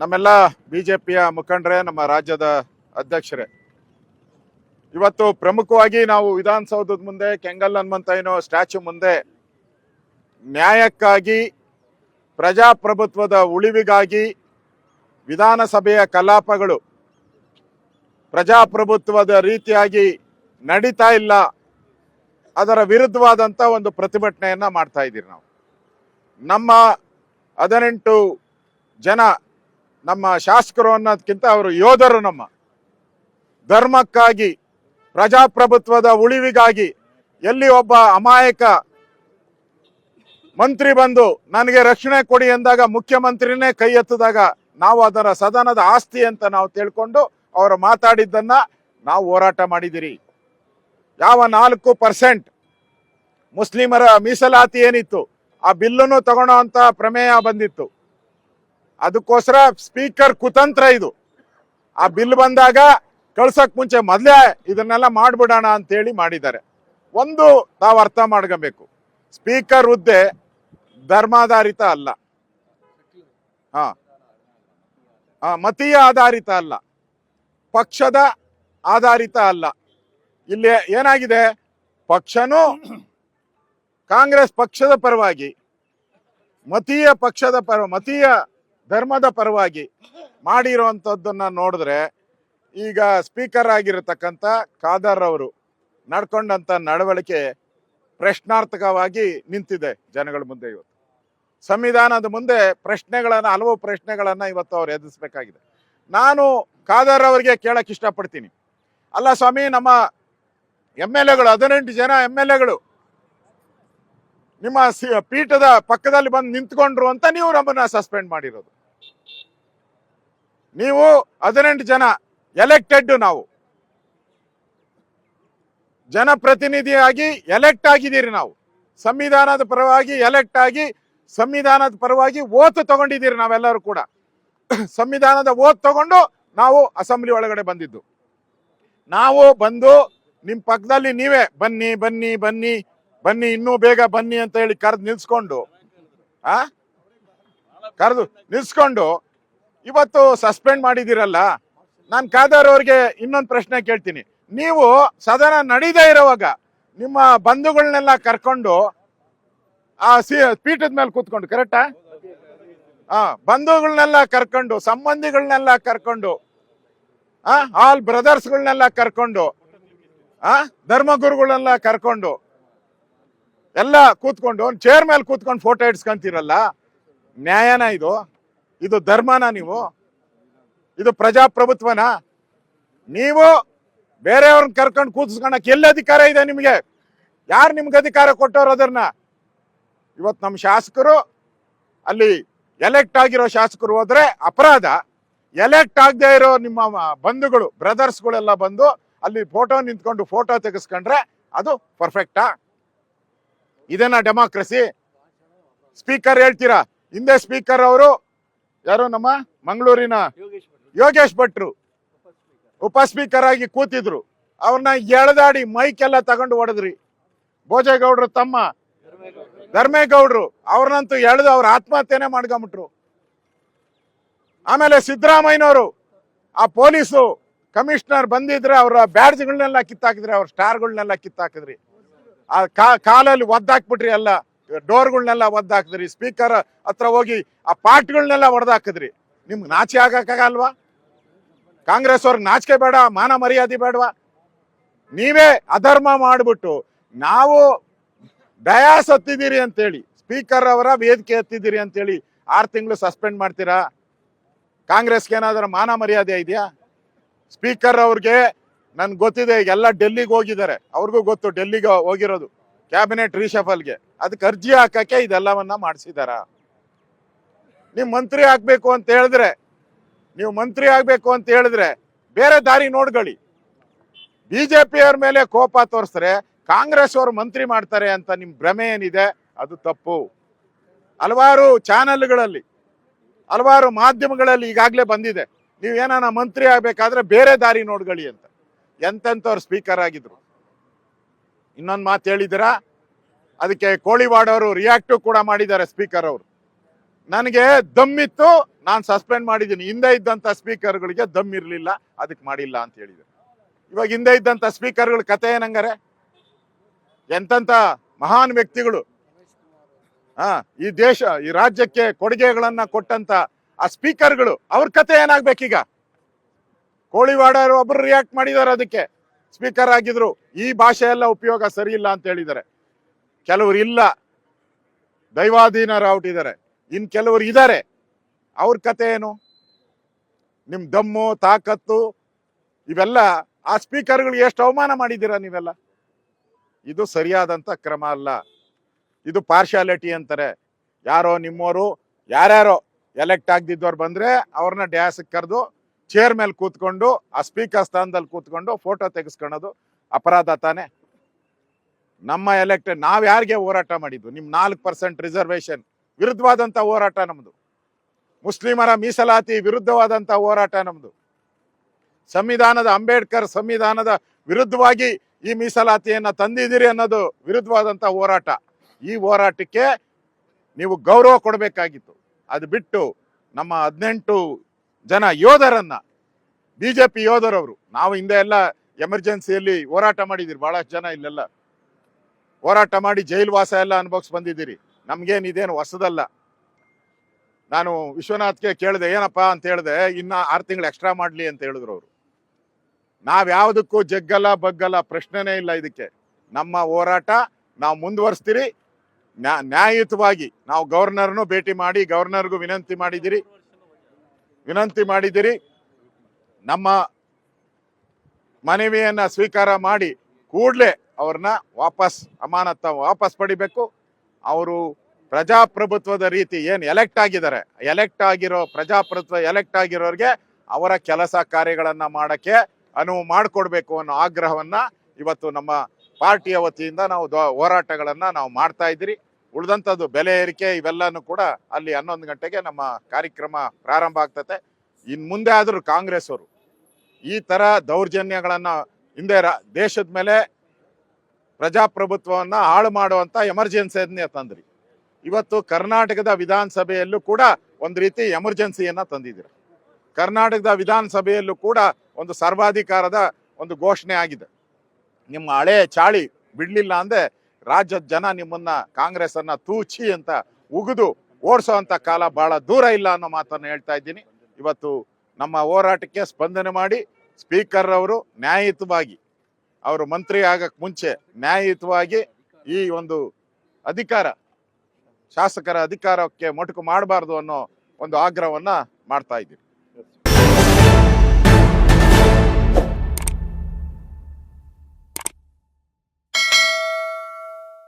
ನಮ್ಮೆಲ್ಲ ಬಿಜೆಪಿಯ ಮುಖಂಡರೇ, ನಮ್ಮ ರಾಜ್ಯದ ಅಧ್ಯಕ್ಷರೇ. ಇವತ್ತು ಪ್ರಮುಖವಾಗಿ ನಾವು ವಿಧಾನಸೌಧದ ಮುಂದೆ, ಕೆಂಗಲ್ ಹನುಮಂತಯ್ಯನೋ ಸ್ಟ್ಯಾಚ್ಯೂ ಮುಂದೆ ನ್ಯಾಯಕ್ಕಾಗಿ, ಪ್ರಜಾಪ್ರಭುತ್ವದ ಉಳಿವಿಗಾಗಿ ವಿಧಾನಸಭೆಯ ಕಲಾಪಗಳು ಪ್ರಜಾಪ್ರಭುತ್ವದ ರೀತಿಯಾಗಿ ನಡೀತಾ ಇಲ್ಲ. ಅದರ ವಿರುದ್ಧವಾದಂಥ ಒಂದು ಪ್ರತಿಭಟನೆಯನ್ನು ಮಾಡ್ತಾ ಇದ್ದೀರಿ ನಾವು. ನಮ್ಮ ಹದಿನೆಂಟು ಜನ ನಮ್ಮ ಶಾಸಕರು ಅನ್ನೋದಕ್ಕಿಂತ ಅವರು ಯೋಧರು ನಮ್ಮ. ಧರ್ಮಕ್ಕಾಗಿ, ಪ್ರಜಾಪ್ರಭುತ್ವದ ಉಳಿವಿಗಾಗಿ ಎಲ್ಲಿ ಒಬ್ಬ ಅಮಾಯಕ ಮಂತ್ರಿ ಬಂದು ನನಗೆ ರಕ್ಷಣೆ ಕೊಡಿ ಎಂದಾಗ ಮುಖ್ಯಮಂತ್ರಿನೇ ಕೈ ಎತ್ತಿದಾಗ ನಾವು ಅದರ ಸದನದ ಆಸ್ತಿ ಅಂತ ನಾವು ತಿಳ್ಕೊಂಡು ಅವರು ಮಾತಾಡಿದ್ದನ್ನ ನಾವು ಹೋರಾಟ ಮಾಡಿದಿರಿ. ಯಾವ ನಾಲ್ಕು ಪರ್ಸೆಂಟ್ ಮುಸ್ಲಿಮರ ಮೀಸಲಾತಿ ಏನಿತ್ತು, ಆ ಬಿಲ್ಲನ್ನು ತಗೊಳ್ಳೋ ಅಂತ ಪ್ರಮೇಯ ಬಂದಿತ್ತು. ಅದಕ್ಕೋಸ್ಕರ ಸ್ಪೀಕರ್ ಕುತಂತ್ರ ಇದು. ಆ ಬಿಲ್ ಬಂದಾಗ ಕಳ್ಸಕ್ ಮುಂಚೆ ಮೊದಲೇ ಇದನ್ನೆಲ್ಲ ಮಾಡ್ಬಿಡೋಣ ಅಂತೇಳಿ ಮಾಡಿದ್ದಾರೆ. ಒಂದು ತಾವು ಅರ್ಥ ಮಾಡ್ಕೋಬೇಕು. ಸ್ಪೀಕರ್ ಹುದ್ದೆ ಧರ್ಮಾಧಾರಿತ ಅಲ್ಲ. ಹಾ. ಹಾ, ಮತೀಯ ಆಧಾರಿತ ಅಲ್ಲ. ಪಕ್ಷದ ಆಧಾರಿತ ಅಲ್ಲ. ಇಲ್ಲಿ ಏನಾಗಿದೆ? ಪಕ್ಷನೂ ಕಾಂಗ್ರೆಸ್ ಪಕ್ಷದ ಪರವಾಗಿ ಮತೀಯ ಪಕ್ಷದ ಪರ ಮತೀಯ ಧರ್ಮದ ಪರವಾಗಿ ಮಾಡಿರುವಂಥದ್ದನ್ನ ನೋಡಿದ್ರೆ ಈಗ ಸ್ಪೀಕರ್ ಆಗಿರತಕ್ಕಂಥ ಖಾದರ್ ಅವರು ನಡ್ಕೊಂಡಂತ ನಡವಳಿಕೆ ಪ್ರಶ್ನಾರ್ಥಕವಾಗಿ ನಿಂತಿದೆ ಜನಗಳ ಮುಂದೆ ಇವತ್ತು. ಸಂವಿಧಾನದ ಮುಂದೆ ಪ್ರಶ್ನೆಗಳನ್ನು, ಹಲವು ಪ್ರಶ್ನೆಗಳನ್ನು ಇವತ್ತು ಅವ್ರು ಎದುರಿಸಬೇಕಾಗಿದೆ. ನಾನು ಖಾದರ್ ಅವರಿಗೆ ಕೇಳಕ್ ಇಷ್ಟಪಡ್ತೀನಿ. ಅಲ್ಲ ಸ್ವಾಮಿ, ನಮ್ಮ ಎಂ ಎಲ್ ಎಗಳು, ಹದಿನೆಂಟು ಜನ ಎಂ ಎಲ್ ಎಗಳು ನಿಮ್ಮ ಪೀಠದ ಪಕ್ಕದಲ್ಲಿ ಬಂದು ನಿಂತ್ಕೊಂಡ್ರು ಅಂತ ನೀವು ನಮ್ಮನ್ನ ಸಸ್ಪೆಂಡ್ ಮಾಡಿರೋದು. ನೀವು ಹದಿನೆಂಟು ಜನ ಎಲೆಕ್ಟೆಡ್ ನಾವು. ಜನಪ್ರತಿನಿಧಿಯಾಗಿ ಎಲೆಕ್ಟ್ ಆಗಿದ್ದೀರಿ ನಾವು. ಸಂವಿಧಾನದ ಪರವಾಗಿ ಎಲೆಕ್ಟ್ ಆಗಿ ಸಂವಿಧಾನದ ಪರವಾಗಿ ಓತ್ ತಗೊಂಡಿದ್ದೀರಿ ನಾವೆಲ್ಲರೂ ಕೂಡ. ಸಂವಿಧಾನದ ಓತ್ ತಗೊಂಡು ನಾವು ಅಸೆಂಬ್ಲಿ ಒಳಗಡೆ ಬಂದಿದ್ದು. ನಾವು ಬಂದು ನಿಮ್ಮ ಪಕ್ಕದಲ್ಲಿ ನೀವೇ ಬನ್ನಿ ಬನ್ನಿ ಬನ್ನಿ ಬನ್ನಿ, ಇನ್ನೂ ಬೇಗ ಬನ್ನಿ ಅಂತ ಹೇಳಿ ಕರೆದು ನಿಲ್ಸ್ಕೊಂಡು, ಆ? ಕರೆದು ನಿಲ್ಸ್ಕೊಂಡು, ಇವತ್ತು ಸಸ್ಪೆಂಡ್ ಮಾಡಿದಿರಲ್ಲ ನಾನು ಖಾದರ್ ಅವ್ರಿಗೆ ಇನ್ನೊಂದು ಪ್ರಶ್ನೆ ಕೇಳ್ತೀನಿ. ನೀವು ಸದನ ನಡೀದೇ ಇರುವಾಗ ನಿಮ್ಮ ಬಂಧುಗಳನ್ನೆಲ್ಲ ಕರ್ಕೊಂಡು, ಆ ಸಿ, ಪೀಠದ ಮೇಲೆ ಕೂತ್ಕೊಂಡು ಕರೆಕ್ಟಾ ಆ? ಬಂಧುಗಳನ್ನೆಲ್ಲ ಕರ್ಕೊಂಡು ಸಂಬಂಧಿಗಳನ್ನೆಲ್ಲ ಕರ್ಕೊಂಡು, ಆ ಆಲ್ ಬ್ರದರ್ಸ್ಗಳನ್ನೆಲ್ಲ ಕರ್ಕೊಂಡು, ಆ ಧರ್ಮಗುರುಗಳನ್ನೆಲ್ಲ ಕರ್ಕೊಂಡು ಎಲ್ಲ ಕೂತ್ಕೊಂಡು ಚೇರ್ ಮೇಲೆ ಕೂತ್ಕೊಂಡು ಫೋಟೋ ಇಡ್ಸ್ಕೊಂತೀರಲ್ಲ? ನ್ಯಾಯನ ಇದು? ಇದು ಧರ್ಮನ ನೀವು? ಇದು ಪ್ರಜಾಪ್ರಭುತ್ವನ? ನೀವು ಬೇರೆಯವ್ರನ್ನ ಕರ್ಕೊಂಡು ಕೂತ್ಸ್ಕೊಳಕ್ ಎಲ್ಲಿ ಅಧಿಕಾರ ಇದೆ ನಿಮಗೆ? ಯಾರು ನಿಮ್ಗೆ ಅಧಿಕಾರ ಕೊಟ್ಟವ್ರು ಅದನ್ನ? ಇವತ್ತು ನಮ್ಮ ಶಾಸಕರು, ಅಲ್ಲಿ ಎಲೆಕ್ಟ್ ಆಗಿರೋ ಶಾಸಕರು ಹೋದ್ರೆ ಅಪರಾಧ. ಎಲೆಕ್ಟ್ ಆಗದೆ ಇರೋ ನಿಮ್ಮ ಬಂಧುಗಳು ಬ್ರದರ್ಸ್ಗಳೆಲ್ಲ ಬಂದು ಅಲ್ಲಿ ಫೋಟೋ ನಿಂತ್ಕೊಂಡು ಫೋಟೋ ತೆಗೆಸ್ಕೊಂಡ್ರೆ ಅದು ಪರ್ಫೆಕ್ಟಾ ಇದೇನಾ ಡೆಮಾಕ್ರಸಿ. ಸ್ಪೀಕರ್ ಹೇಳ್ತೀರಾ? ಹಿಂದೆ ಸ್ಪೀಕರ್ ಅವರು ಯಾರು ನಮ್ಮ ಮಂಗಳೂರಿನ ಯೋಗೇಶ್ ಭಟ್ರು. ಉಪ ಸ್ಪೀಕರ್ ಆಗಿ ಕೂತಿದ್ರು. ಅವ್ರನ್ನ ಎಳೆದಾಡಿ ಮೈಕ್ ಎಲ್ಲ ತಗೊಂಡು ಹೊಡೆದ್ರಿ. ಭೋಜೇಗೌಡ್ರು ತಮ್ಮ. ಧರ್ಮೇಗೌಡ್ರು, ಅವ್ರನ್ನಂತೂ ಎಳೆದು ಅವ್ರ ಆತ್ಮಹತ್ಯೆನೆ ಮಾಡ್ಕೊಂಬಿಟ್ರು. ಆಮೇಲೆ ಸಿದ್ದರಾಮಯ್ಯನವರು, ಆ ಪೊಲೀಸು ಕಮಿಷನರ್ ಬಂದಿದ್ರೆ ಅವರ ಬ್ಯಾಡ್ಜ್ಗಳನ್ನೆಲ್ಲ ಕಿತ್ತಾಕಿದ್ರಿ, ಅವ್ರ ಸ್ಟಾರ್ಗಳನ್ನೆಲ್ಲ ಕಿತ್ತಾಕಿದ್ರಿ. ಆ ಕಾಲಲ್ಲಿ ಒದ್ದಾಕ್ಬಿಟ್ರಿ ಎಲ್ಲ. ಡೋರ್ಗಳನ್ನೆಲ್ಲ ಒದ್ದಾಕಿದ್ರಿ, ಸ್ಪೀಕರ್ ಹತ್ರ ಹೋಗಿ ಆ ಪಾಟ್ಗಳನ್ನೆಲ್ಲ ಒಡೆದಾಕಿದ್ರಿ. ನಿಮ್ಗೆ ನಾಚಿ ಆಗಕ್ಕಾಗಲ್ವಾ? ಕಾಂಗ್ರೆಸ್ ಅವ್ರಿಗೆ ನಾಚಿಕೆ ಬೇಡ, ಮಾನ ಮರ್ಯಾದೆ ಬೇಡವಾ? ನೀವೇ ಅಧರ್ಮ ಮಾಡಿಬಿಟ್ಟು ನಾವು ಡಯಾಸ್ ಹತ್ತಿದ್ದೀರಿ ಅಂತೇಳಿ, ಸ್ಪೀಕರ್ ಅವರ ವೇದಿಕೆ ಹತ್ತಿದ್ದೀರಿ ಅಂತೇಳಿ ಆರು ತಿಂಗಳು ಸಸ್ಪೆಂಡ್ ಮಾಡ್ತೀರಾ? ಕಾಂಗ್ರೆಸ್ಗೆ ಏನಾದರೂ ಮಾನ ಮರ್ಯಾದೆ ಇದೆಯಾ? ಸ್ಪೀಕರ್ ಅವ್ರಿಗೆ ನನ್ಗೆ ಗೊತ್ತಿದೆ, ಎಲ್ಲ ಡೆಲ್ಲಿಗೆ ಹೋಗಿದ್ದಾರೆ. ಅವ್ರಿಗೂ ಗೊತ್ತು, ಡೆಲ್ಲಿಗೆ ಹೋಗಿರೋದು. ಕ್ಯಾಬಿನೆಟ್ ರೀಶಫಲ್ಗೆ. ಅದಕ್ಕೆ ಅರ್ಜಿ ಹಾಕಕ್ಕೆ ಇದೆಲ್ಲವನ್ನ ಮಾಡಿಸಿದಾರ. ನೀವು ಮಂತ್ರಿ ಆಗ್ಬೇಕು ಅಂತ ಹೇಳಿದ್ರೆ, ನೀವು ಮಂತ್ರಿ ಆಗ್ಬೇಕು ಅಂತ ಹೇಳಿದ್ರೆ ಬೇರೆ ದಾರಿ ನೋಡ್ಕೊಳ್ಳಿ. ಬಿಜೆಪಿಯವ್ರ ಮೇಲೆ ಕೋಪ ತೋರಿಸಿದ್ರೆ ಕಾಂಗ್ರೆಸ್ ಅವರು ಮಂತ್ರಿ ಮಾಡ್ತಾರೆ ಅಂತ ನಿಮ್ ಭ್ರಮೆ ಏನಿದೆ, ಅದು ತಪ್ಪು. ಹಲವಾರು ಚಾನೆಲ್ಗಳಲ್ಲಿ, ಹಲವಾರು ಮಾಧ್ಯಮಗಳಲ್ಲಿ ಈಗಾಗಲೇ ಬಂದಿದೆ. ನೀವು ಏನಾನ ಮಂತ್ರಿ ಆಗ್ಬೇಕಾದ್ರೆ ಬೇರೆ ದಾರಿ ನೋಡ್ಕೊಳ್ಳಿ ಅಂತ. ಎಂತೆಂಥವ್ರು ಸ್ಪೀಕರ್ ಆಗಿದ್ರು. ಇನ್ನೊಂದು ಮಾತು ಹೇಳಿದ್ದೀರಾ? ಅದಕ್ಕೆ ಕೋಳಿವಾಡ್ ಅವರು ರಿಯಾಕ್ಟ್ ಕೂಡ ಮಾಡಿದ್ದಾರೆ ಸ್ಪೀಕರ್ ಅವರು. ನನಗೆ ದಮ್ಮಿತ್ತು, ನಾನು ಸಸ್ಪೆಂಡ್ ಮಾಡಿದ್ದೀನಿ. ಹಿಂದೆ ಇದ್ದಂಥ ಸ್ಪೀಕರ್ಗಳಿಗೆ ದಮ್ ಇರಲಿಲ್ಲ ಅದಕ್ಕೆ ಮಾಡಿಲ್ಲ ಅಂತ ಹೇಳಿದರು. ಇವಾಗ ಹಿಂದೆ ಇದ್ದಂಥ ಸ್ಪೀಕರ್ಗಳ ಕತೆ ಏನಂಗಾರೆ? ಎಂತೆಂಥ ಮಹಾನ್ ವ್ಯಕ್ತಿಗಳು. ಹಾ ಈ ದೇಶ, ಈ ರಾಜ್ಯಕ್ಕೆ ಕೊಡುಗೆಗಳನ್ನ ಕೊಟ್ಟಂತ ಆ ಸ್ಪೀಕರ್ಗಳು ಅವ್ರ ಕತೆ ಏನಾಗ್ಬೇಕೀಗ? ಕೋಳಿವಾಡ ಒಬ್ರು ರಿಯಾಕ್ಟ್ ಮಾಡಿದ್ದಾರೆ ಅದಕ್ಕೆ. ಸ್ಪೀಕರ್ ಆಗಿದ್ರು. ಈ ಭಾಷೆ ಎಲ್ಲ ಉಪಯೋಗ ಸರಿ ಇಲ್ಲ ಅಂತ ಹೇಳಿದ್ದಾರೆ. ಕೆಲವರು ಇಲ್ಲ. ದೈವಾಧೀನರು ಔಟಿದ್ದಾರೆ ಇನ್ ಕೆಲವರು ಇದ್ದಾರೆ. ಅವ್ರ ಕತೆ ಏನು? ನಿಮ್ ದಮ್ಮು, ತಾಕತ್ತು, ಇವೆಲ್ಲ ಆ ಸ್ಪೀಕರ್ಗಳಿಗೆ ಎಷ್ಟು ಅವಮಾನ ಮಾಡಿದ್ದೀರಾ ನೀವೆಲ್ಲ? ಇದು ಸರಿಯಾದಂತ ಕ್ರಮ ಅಲ್ಲ. ಇದು ಪಾರ್ಶಾಲಿಟಿ ಅಂತಾರೆ. ಯಾರೋ ನಿಮ್ಮವರು ಯಾರ್ಯಾರೋ ಎಲೆಕ್ಟ್ ಆಗದಿದ್ದವ್ರು ಬಂದ್ರೆ ಅವ್ರನ್ನ ಡ್ಯಾಸ್ ಕರೆದು ಚೇರ್ ಮೇಲೆ ಕೂತ್ಕೊಂಡು, ಆ ಸ್ಪೀಕರ್ ಸ್ಥಾನದಲ್ಲಿ ಕೂತ್ಕೊಂಡು ಫೋಟೋ ತೆಗೆಸ್ಕೊಳ್ಳೋದು ಅಪರಾಧ ತಾನೆ? ನಮ್ಮ ಎಲೆಕ್ಟೆಡ್ ನಾವು ಯಾರಿಗೆ ಹೋರಾಟ ಮಾಡಿದ್ದು? ನಿಮ್ಮ ನಾಲ್ಕು ಪರ್ಸೆಂಟ್ ರಿಸರ್ವೇಶನ್ ವಿರುದ್ಧವಾದಂತ ಹೋರಾಟ ನಮ್ಮದು ಮುಸ್ಲಿಮರ ಮೀಸಲಾತಿ, ವಿರುದ್ಧವಾದಂತ ಹೋರಾಟ ನಮ್ಮದು ಸಂವಿಧಾನದ, ಅಂಬೇಡ್ಕರ್ ಸಂವಿಧಾನದ ವಿರುದ್ಧವಾಗಿ ಈ ಮೀಸಲಾತಿಯನ್ನ ತಂದಿದ್ದೀರಿ ಅನ್ನೋದು ವಿರುದ್ಧವಾದಂತ ಹೋರಾಟ. ಈ ಹೋರಾಟಕ್ಕೆ ನೀವು ಗೌರವ ಕೊಡಬೇಕಾಗಿತ್ತು. ಅದು ಬಿಟ್ಟು ನಮ್ಮ ಹದಿನೆಂಟು ಜನ ಯೋಧರನ್ನ, ಬಿಜೆಪಿ ಯೋಧರವರು, ನಾವು ಹಿಂದೆ ಎಲ್ಲ ಎಮರ್ಜೆನ್ಸಿಯಲ್ಲಿ ಹೋರಾಟ ಮಾಡಿದಿರಿ, ಬಹಳಷ್ಟು ಜನ ಇಲ್ಲೆಲ್ಲ. ಹೋರಾಟ ಮಾಡಿ ಜೈಲು ವಾಸ ಎಲ್ಲ ಅನುಭವಿಸ್ ಬಂದಿದ್ದೀರಿ. ನಮ್ಗೇನು ಇದೇನು ಹೊಸದಲ್ಲ. ನಾನು ವಿಶ್ವನಾಥ್ಗೆ ಕೇಳಿದೆ, ಏನಪ್ಪಾ ಅಂತ ಹೇಳಿದೆ, ಇನ್ನ ಆರು ತಿಂಗಳು ಎಕ್ಸ್ಟ್ರಾ ಮಾಡ್ಲಿ ಅಂತ ಹೇಳಿದ್ರು ಅವರು. ನಾವು ಯಾವುದಕ್ಕೂ ಜಗ್ಗಲ್ಲ, ಬಗ್ಗಲ್ಲ, ಪ್ರಶ್ನೆನೇ ಇಲ್ಲ ಇದಕ್ಕೆ. ನಮ್ಮ ಹೋರಾಟ ನಾವು ಮುಂದುವರಿಸ್ತೀರಿ. ನ್ಯಾ- ನ್ಯಾಯಯುತವಾಗಿ ನಾವು ಗವರ್ನರ್ನು ಭೇಟಿ ಮಾಡಿ, ಗವರ್ನರ್ಗೂ ವಿನಂತಿ ಮಾಡಿದಿರಿ ವಿನಂತಿ ಮಾಡಿದಿರಿ. ನಮ್ಮ ಮನವಿಯನ್ನು ಸ್ವೀಕಾರ ಮಾಡಿ ಕೂಡಲೇ ಅವ್ರನ್ನ ವಾಪಸ್ ಅಮಾನತ ವಾಪಸ್ ಪಡಿಬೇಕು. ಅವರು ಪ್ರಜಾಪ್ರಭುತ್ವದ ರೀತಿ ಏನು ಎಲೆಕ್ಟ್ ಆಗಿದ್ದಾರೆ ಎಲೆಕ್ಟ್ ಆಗಿರೋ ಪ್ರಜಾಪ್ರಭುತ್ವ ಎಲೆಕ್ಟ್ ಆಗಿರೋರಿಗೆ ಅವರ ಕೆಲಸ ಕಾರ್ಯಗಳನ್ನು ಮಾಡಕ್ಕೆ ಅನುವು ಮಾಡಿಕೊಡ್ಬೇಕು ಅನ್ನೋ ಆಗ್ರಹವನ್ನ ಇವತ್ತು ನಮ್ಮ ಪಾರ್ಟಿಯ ವತಿಯಿಂದ ನಾವು ಹೋರಾಟಗಳನ್ನು ನಾವು ಮಾಡ್ತಾ ಇದ್ದೀರಿ. ಉಳಿದಂಥದ್ದು ಬೆಲೆ ಏರಿಕೆ ಇವೆಲ್ಲನೂ ಕೂಡ ಅಲ್ಲಿ ಹನ್ನೊಂದು ಗಂಟೆಗೆ ನಮ್ಮ ಕಾರ್ಯಕ್ರಮ ಪ್ರಾರಂಭ ಆಗ್ತತೆ. ಇನ್ನು ಮುಂದೆ ಆದರೂ ಕಾಂಗ್ರೆಸ್ ಅವರು ಈ ತರ ದೌರ್ಜನ್ಯಗಳನ್ನು ಹಿಂದೆ ದೇಶದ ಮೇಲೆ ಪ್ರಜಾಪ್ರಭುತ್ವವನ್ನ ಹಾಳು ಮಾಡುವಂತ ಎಮರ್ಜೆನ್ಸಿಯನ್ನೇ ತಂದ್ರಿ. ಇವತ್ತು ಕರ್ನಾಟಕದ ವಿಧಾನಸಭೆಯಲ್ಲೂ ಕೂಡ ಒಂದು ರೀತಿ ಎಮರ್ಜೆನ್ಸಿಯನ್ನು ತಂದಿದ್ದೀರ. ಕರ್ನಾಟಕದ ವಿಧಾನಸಭೆಯಲ್ಲೂ ಕೂಡ ಒಂದು ಸರ್ವಾಧಿಕಾರದ ಒಂದು ಘೋಷಣೆ ಆಗಿದೆ. ನಿಮ್ಮ ಹಳೆ ಚಾಳಿ ಬಿಡಲಿಲ್ಲ ಅಂದ್ರೆ ರಾಜ್ಯದ ಜನ ನಿಮ್ಮನ್ನ ಕಾಂಗ್ರೆಸ್ ಅನ್ನ ತೂಚಿ ಅಂತ ಉಗಿದು ಓಡಿಸೋಂತ ಕಾಲ ಬಹಳ ದೂರ ಇಲ್ಲ ಅನ್ನೋ ಮಾತನ್ನ ಹೇಳ್ತಾ ಇದ್ದೀನಿ. ಇವತ್ತು ನಮ್ಮ ಹೋರಾಟಕ್ಕೆ ಸ್ಪಂದನೆ ಮಾಡಿ ಸ್ಪೀಕರ್ ಅವರು ನ್ಯಾಯಯುತವಾಗಿ, ಅವರು ಮಂತ್ರಿ ಆಗಕ್ ಮುಂಚೆ ನ್ಯಾಯಯುತವಾಗಿ ಈ ಒಂದು ಅಧಿಕಾರ, ಶಾಸಕರ ಅಧಿಕಾರಕ್ಕೆ ಮೊಟಕು ಮಾಡಬಾರ್ದು ಅನ್ನೋ ಒಂದು ಆಗ್ರಹವನ್ನ ಮಾಡ್ತಾ ಇದ್ದೀವಿ